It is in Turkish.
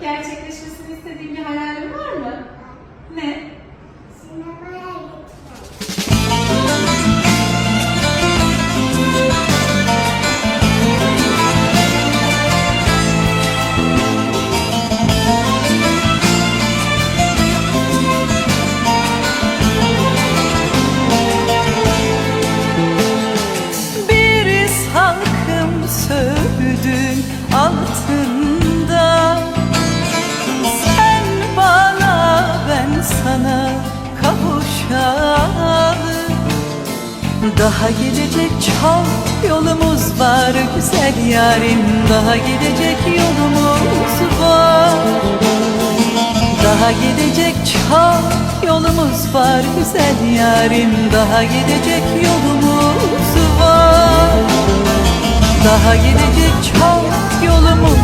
Gerçekleşmesini istediğin bir hayalin sana Daha gidecek çok yolumuz var güzel yarim. Daha gidecek yolumuz var. Daha gidecek çok yolumuz var güzel yarim. Daha gidecek yolumuz var. Daha gidecek çok yolumuz